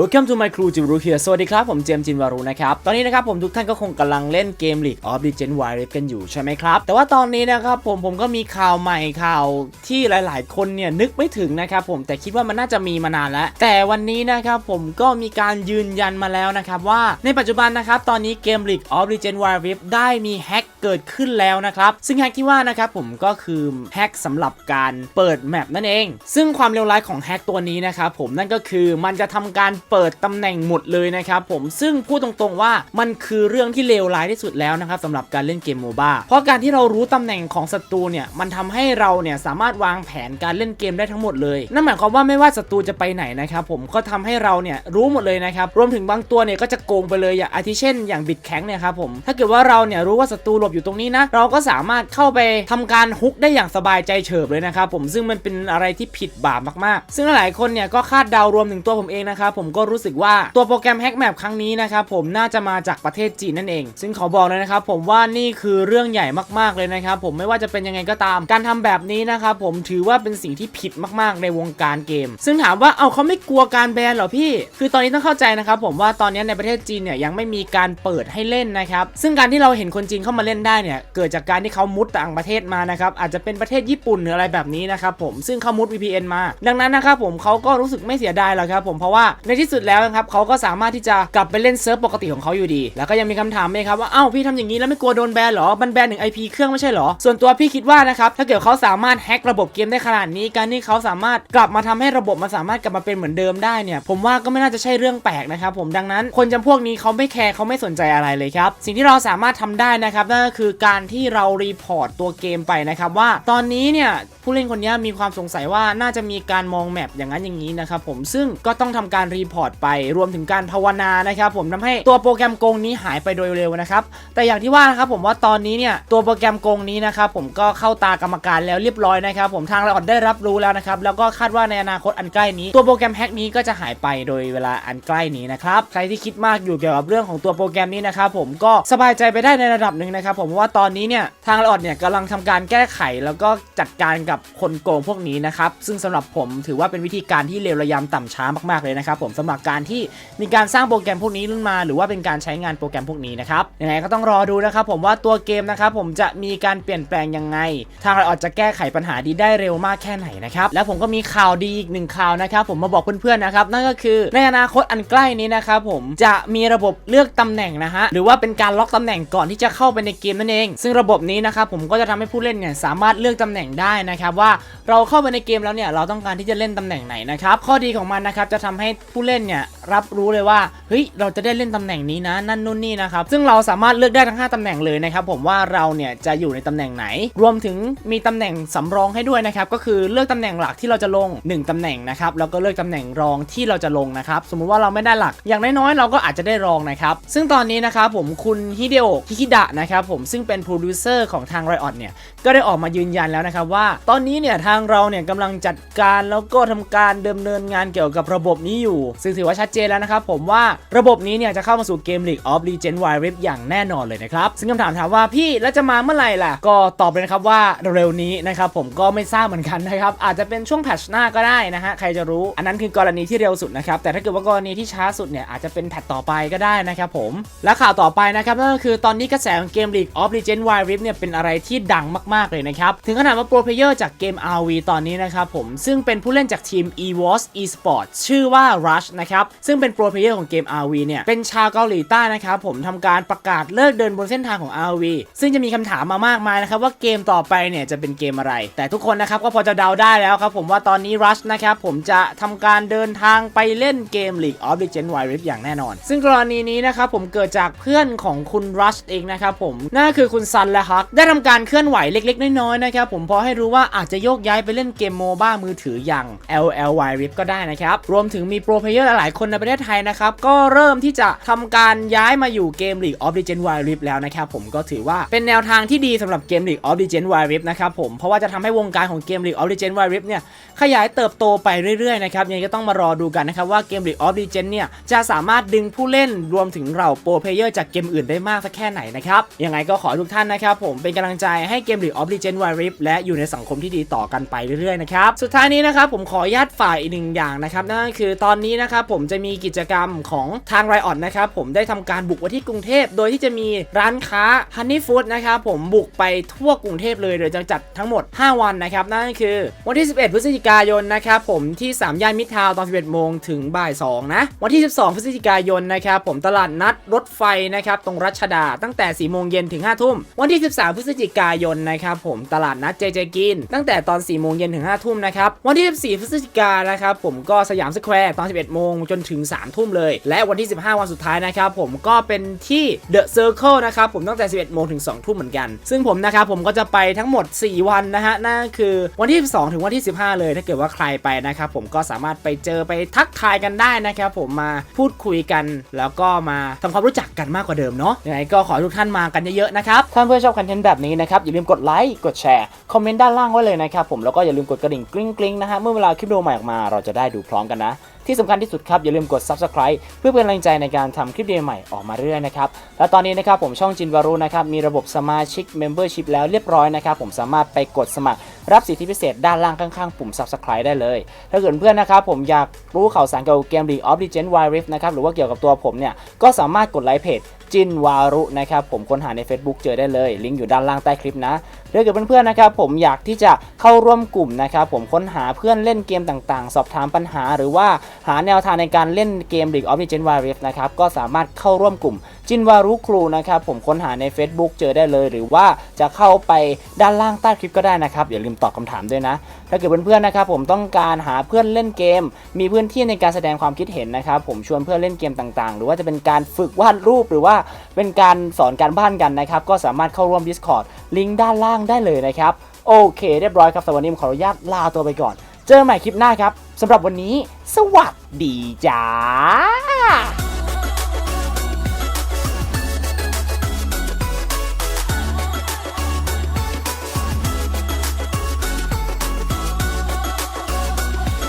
Welcome to my crew จิวรุ here สวัสดีครับ ผมเจมจินวารุนะครับ ตอนนี้นะครับผมทุกท่านก็คงกำลังเล่นเกม League of Legends Wild Rift กันอยู่ใช่ไหมครับ แต่ว่าตอนนี้นะครับผมผมก็มีข่าวใหม่ข่าวที่หลาย ๆ คนเนี่ยนึกไม่ถึงนะครับผมแต่คิดว่ามันน่าจะมีมานานแล้ว แต่วันนี้นะครับผมก็มีการยืนยันมาแล้วนะครับว่าในปัจจุบันนะครับตอนนี้เกม League of Legends Wild Rift ได้มีแฮ็กเกิดขึ้นแล้วนะครับซึ่งแฮกที่ว่านะครับผมก็คือแฮกสำหรับการเปิดแมปนั่นเอง ซึ่งความเลวร้ายของแฮกตัวนี้นะครับผมนั่นก็คือมันจะทำการเปิดตำแหน่งหมดเลยนะครับผมซึ่งพูดตรงๆว่ามันคือเรื่องที่เลวร้ายที่สุดแล้วนะครับสำหรับการเล่นเกมโมบ้าเพราะการที่เรารู้ตำแหน่งของศัตรูเนี่ยมันทำให้เราเนี่ยสามารถวางแผนการเล่นเกมได้ทั้งหมดเลยนั่นหมายความว่าไม่ว่าศัตรูจะไปไหนนะครับผมก็ทำให้เราเนี่ยรู้หมดเลยนะครับรวมถึงบางตัวเนี่ยก็จะโกงไปเลยอย่างอาทิเช่น อย่างบิดแข็งเนี่ยครับผมถ้าเกิดว่าเราเนี่ยรู้ว่าศัตรูหลบอยู่ตรงนี้นะเราก็สามารถเข้าไปทำการฮุกได้อย่างสบายใจเฉิบเลยนะครับผมซึ่งมันเป็นอะไรที่ผิดบาปมากๆ ซึ่งหลายคนเนี่ยก็คาดเดารวมถึงตัวผมเองนะครับผมก็รู้สึกว่าตัวโปรแกรมแฮกแมปครั้งนี้นะครับผมน่าจะมาจากประเทศจีนนั่นเอง ซึ่งขอบอกเลยนะครับผมว่านี่คือเรื่องใหญ่มากๆเลยนะครับผมไม่ว่าจะเป็นยังไงก็ตาม การทำแบบนี้นะครับผมถือว่าเป็นสิ่งที่ผิดมากๆ ในวงการเกม ซึ่งถามว่าเอาเขาไม่กลัวการแบนเหรอพี่ คือตอนนี้ต้องเข้าใจนะครับผมว่าตอนนี้ในประเทศจีนเนี่ยยังไม่มีการเปิดให้เล่นนะครับซึ่งการที่เราเห็นคนจีนเข้ามาเล่นได้เนี่ยเกิดจากการที่เขามุดต่างประเทศมานะครับอาจจะเป็นประเทศญี่ปุ่นหรืออะไรแบบนี้นะครับผมซึ่งเขามุด VPN มา ดังนั้นนะครับผมเขาก็รู้สึกไม่เสียดายหรอกครับผมเพราะว่าในที่สุดแล้วนะครับเขาก็สามารถที่จะกลับไปเล่นเซิร์ฟปกติของเขาอยู่ดี แล้วก็ยังมีคำถามไหมครับว่าเอ้าพี่ทำอย่างนี้แล้วไม่กลัวโดนแบนหรอมันแบนถึง IP เครื่องไม่ใช่หรอ ส่วนตัวพี่คิดว่านะครับถ้าเกิดเขาสามารถแฮกระบบเกมได้ขนาดนี้ การที่เขาสามารถกลับมาทำให้ระบบมันสามารถกลับมาเป็นเหมือนเดิมได้เนี่ย ผมว่าก็ไม่น่าจะใช่เรื่องแปลกนะครับผมดังนั้นคนจำพวกนี้เขาไม่แคร์เขาไม่สนใจอะไรเลยครับสิ่งที่เราสามารถทำได้นะครับนั่นก็คือการที่เรารีพอร์ตตัวเกมไปนะครับว่าตอนนี้เนี่ยผู้เล่นคนนี้มีความสงสัยว่าน่าจะมีการมองแมปอย่างนั้นอย่างนี้นะครับผมซึ่งก็ต้องทำการรีพอร์ตไปรวมถึงการภาวนานะครับผมทำให้ตัวโปรแกรมโกงนี้หายไปโดยเร็วนะครับแต่อย่างที่ว่านะครับผมว่าตอนนี้เนี่ยตัวโปรแกรมโกงนี้นะครับผมก็เข้าตากรรมการแล้วเรียบร้อยนะครับผมทางเราได้รับรู้แล้วนะครับแล้วก็คาดว่าในอนาคตอันใกล้นี้ ตัวโปรแกรมแฮกนี้ก็จะหายไปโดยเวลาอันใกล้นี้นะครับใครที่คิดมากอยู่เกี่ยวกับเรื่องของตัวโปรแกรมนี้นะครับผมก็สบายใจไปได้ในระดับหนึ่งนะครับผมว่าตอนนี้เนี่ยทางเราเนี่ยกำลังทำการแก้ไขแล้วก็จัดการกับคนโกงพวกนี้นะครับซึ่งสำหรับผมถือว่าเป็นวิธีการที่เลวระยำต่ำช้ามากๆเลยนะครับผมสำหรับการที่มีการสร้างโปรแกรมพวกนี้ขึ้นมา หรือว่าเป็นการใช้งานโปรแกรมพวกนี้นะครับยังไงก็ต้องรอดูนะครับผมว่าตัวเกมนะครับผมจะมีการเปลี่ยนแปลงยังไง ทางเราอาจจะแก้ไขปัญหาดีได้เร็วมากแค่ไหนนะครับแล้วผมก็มีข่าวดีอีกหนึ่งข่าวนะครับผมมาบอกเพื่อนๆนะครับนั่นก็คือในอนาคตอันใกล้นี้นะครับผมจะมีระบบเลือกตำแหน่งนะฮะหรือว่าเป็นการล็อกตำแหน่งก่อนที่จะเข้าไปในเกมนั่นเอง ซึ่งระบบนี้นะครับผมก็จะทำให้ผู้เล่นเนี่ยสามารถเลือกตำแหน่งได้นะครับว่าเราเข้าไปในเกมแล้วเนี่ยเราต้องการที่จะเล่นตำแหน่งไหนนะครับข้อดีของมันนะครับจะทำให้ผู้เล่นเนี่ยรับรู้เลยว่าเฮ้ยเราจะได้เล่นตำแหน่งนี้นะนั่นนู่นนี่นะครับซึ่งเราสามารถเลือกได้ทั้ง 5ตำแหน่งเลยนะครับผมว่าเราเนี่ยจะอยู่ในตำแหน่งไหน รวมถึงมีตำแหน่งสำรองให้ด้วยนะครับก็คือเลือกตำแหน่งหลักที่เราจะลง 1ตำแหน่งนะครับแล้วก็เลือกตำแหน่งรองที่เราจะลงนะครับสมมุติว่าเราไม่ได้หลักอย่างน้อยๆเราก็อาจจะได้รองนะครับซึ่งตอนนี้นะครับผมคุณฮิเดโอะฮิคิดะนะครับผมซึ่งเป็นโปรดิวเซอร์ของทางไรออดเนี่ยก็ได้ออกมายืนยันแล้วนะครับว่า ตอนนี้เนี่ยทางเราเนี่ยกำลังจัดการแล้วก็ทำการดำเนินงานเกี่ยวกับระบบนี้อยู่ซึ่งถือว่าชัดเจนแล้วนะครับผมว่าระบบนี้เนี่ยจะเข้ามาสู่เกม League of Legends Wild Rift อย่างแน่นอนเลยนะครับซึ่งคำถามถามว่าพี่แล้วจะมาเมื่อไหร่ล่ะ ก็ตอบเลยนะครับว่าเร็วๆนี้นะครับผมก็ไม่ทราบเหมือนกันนะครับอาจจะเป็นช่วงแพทช์หน้าก็ได้นะฮะใครจะรู้ อันนั้นคือกรณีที่เร็วสุดนะครับแต่ถ้าเกิดว่ากรณีที่ช้าสุดเนี่ยอาจจะเป็นแพทต่อไปก็ได้นะครับผมและข่าวต่อไปนะครับนั่นก็คือตอนนี้กระแสของเกม League of Legends Wild Rift เนี่ยเป็นอะไรที่ดังมากๆเลยนะครับถึงขนาดว่าโปรเพลเยอร์จากเกม RV ตอนนี้นะครับผมซึ่งเป็นผู้เล่นจากทีม EVOS Esports ชื่อว่า Rush นะครับ ซึ่งเป็นโปรเพลเยอร์ของเกม RV เนี่ย เป็นชาวเกาหลีใต้นะครับผมทำการประกาศเลิกเดินบนเส้นทางของ RV ซึ่งจะมีคำถามมามากมายนะครับว่าเกมต่อไปเนี่ยจะเป็นเกมอะไร แต่ทุกคนนะครับก็พอจะเดาได้แล้วครับผมว่าตอนนี้ Rush นะครับผมจะทำการเดินทางไปเล่นเกม League of Legends Wild Rift อย่างแน่นอน ซึ่งกรณีนี้นะครับผมเกิดจากเพื่อนของคุณ Rush เองนะครับผมนั่นคือคุณซันและฮักได้ทำการเคลื่อนไหวเล็กๆ น้อยๆนะครับผมพอให้รู้ว่าอาจจะโยกย้ายไปเล่นเกมโมบ้ามือถืออย่าง LLY Rift ก็ได้นะครับรวมถึงมีโปรเพลเยเยอร์หลายๆคนในประเทศไทยนะครับ ก็เริ่มที่จะทำการย้ายมาอยู่เกม League of Legends Wild Rift แล้วนะครับผมก็ถือว่าเป็นแนวทางที่ดีสำหรับเกม League of Legends Wild Rift นะครับผมเพราะว่าจะทำให้วงการของเกม League of Legends Wild Rift เนี่ยขยายเติบโตไปเรื่อยๆนะครับยังไงก็ต้องมารอดูกันนะครับว่าเกม League of Legends เนี่ยจะสามารถดึงผู้เล่นรวมถึงเราโปรเพลเยอร์จากเกมอื่นได้มากสักแค่ไหนนะครับยังไงก็ขอทุกท่านนะครับผมเป็นกำลังใจให้เกม League of Legends Wild Rift และอยู่ในสังคมที่ดีต่อกันไปเรื่อยๆนะครับสุดท้ายนี้นะครับผมขออนุญาตฝ่ายอีกหนึ่งอย่างนะครับนั่นก็คือตอนนี้นะครับผมจะมีกิจกรรมของทาง Riot นะครับผมได้ทำการบุกมาที่กรุงเทพ โดยที่จะมีร้านค้า Honey Food นะครับผมบุกไปทั่วกรุงเทพเลยโดยจะจัดทั้งหมด 5 วันนะครับนั่นก็คือวันที่ 11 พฤศจิกายนนะครับผมที่ 3 ย่านมิตรทาวน์ตอน 11 โมงถึงบ่าย 2 นะ วันที่ 12 พฤศจิกายนนะครับผมตลาดนัดรถไฟนะครับตรงรัชดาตั้งแต่ 4 โมงเย็นถึง 5 ทุ่ม วันที่ 13 พฤศจิกายนนะครับผมตลาดนัดเจเจกิน ตั้งแต่ตอน 4 โมงเย็นถึง 5 ทุ่มนะครับวันที่ 14 พฤศจิกายนนะครับผมก็สยามสแควร์ตอน 11โมงจนถึง 3 ทุ่มเลย และวันที่ 15 วันสุดท้ายนะครับผมก็เป็นที่ The Circle นะครับผมตั้งแต่ 11 โมงถึง 2 ทุ่มเหมือนกัน ซึ่งผมนะครับผมก็จะไปทั้งหมด 4 วันนะฮะนั่นคือวันที่ 12 ถึงวันที่ 15 เลยถ้าเกิดว่าใครไปนะครับผมก็สามารถไปเจอไปทักทายกันได้นะครับผมมาพูดคุยกัน แล้วก็มาทำความรู้จักกันมากกว่าเดิมเนาะยังไงก็ขอทุกท่านมากันเยอะๆนะครับถ้าเพื่อนชอบคอนเทนต์แบบนี้นะครับอย่าลืมกดไลค์กดแชร์คอมเมนต์ด้านล่างไว้เลยนะครับผมแล้วก็อย่าลืมกดกระดิ่งกริ๊งกริ๊งนะฮะเมื่อเวลาคลิปวิดีโอใหม่ออกมาเราจะได้ดูพร้อมกันนะ ที่สำคัญที่สุดครับ อย่าลืมกด subscribe เพื่อเป็นกำลังใจในการทำคลิปดีใหม่ออกมาเรื่อยนะครับ และตอนนี้นะครับผมช่องจินวารุนะครับมีระบบสมาชิก membership แล้วเรียบร้อยนะครับผมสามารถไปกดสมัครรับสิทธิพิเศษด้านล่างข้างๆ ปุ่ม subscribe ได้เลย ถ้าเกิดเพื่อนนะครับผมอยากรู้ข่าวสารเกี่ยวกับเกม League of Legends Wild Rift นะครับหรือว่าเกี่ยวกับตัวผมเนี่ยก็สามารถกดไลค์เพจ จินวารุนะครับผมค้นหาใน Facebook เจอได้เลยลิงก์อยู่ด้านล่างใต้คลิปนะถ้าเกิดเพื่อนๆนะครับผมอยากที่จะเข้าร่วมกลุ่มนะครับผมค้นหาเพื่อนเล่นเกมต่างๆ สอบถามปัญหา หรือว่าหาแนวทางในการเล่นเกม League of Legends Wild Rift นะครับก็สามารถเข้าร่วมกลุ่มจินวารุครูนะครับผมค้นหาใน Facebook เจอได้เลย หรือว่าจะเข้าไปด้านล่างใต้คลิปก็ได้นะครับอย่าลืมตอบคำถามด้วยนะถ้าเกิดเพื่อนๆนะครับผมต้องการหาเพื่อนเล่นเกม มีพื้นที่ในการแสดงความคิดเห็นนะครับผมชวนเพื่อนเล่นเกมต่างๆ หรือว่าจะเป็นการฝึกวาดรูปหรือว่าเป็นการสอนการบ้านกันนะครับ ก็สามารถเข้าร่วม Discord ลิงก์ด้านล่างได้เลยนะครับ โอเค เรียบร้อยครับสำหรับวันนี้ผมขออนุญาตลาตัวไปก่อน เจอกันใหม่คลิปหน้าครับสำหรับวันนี้ สวัสดีจ้า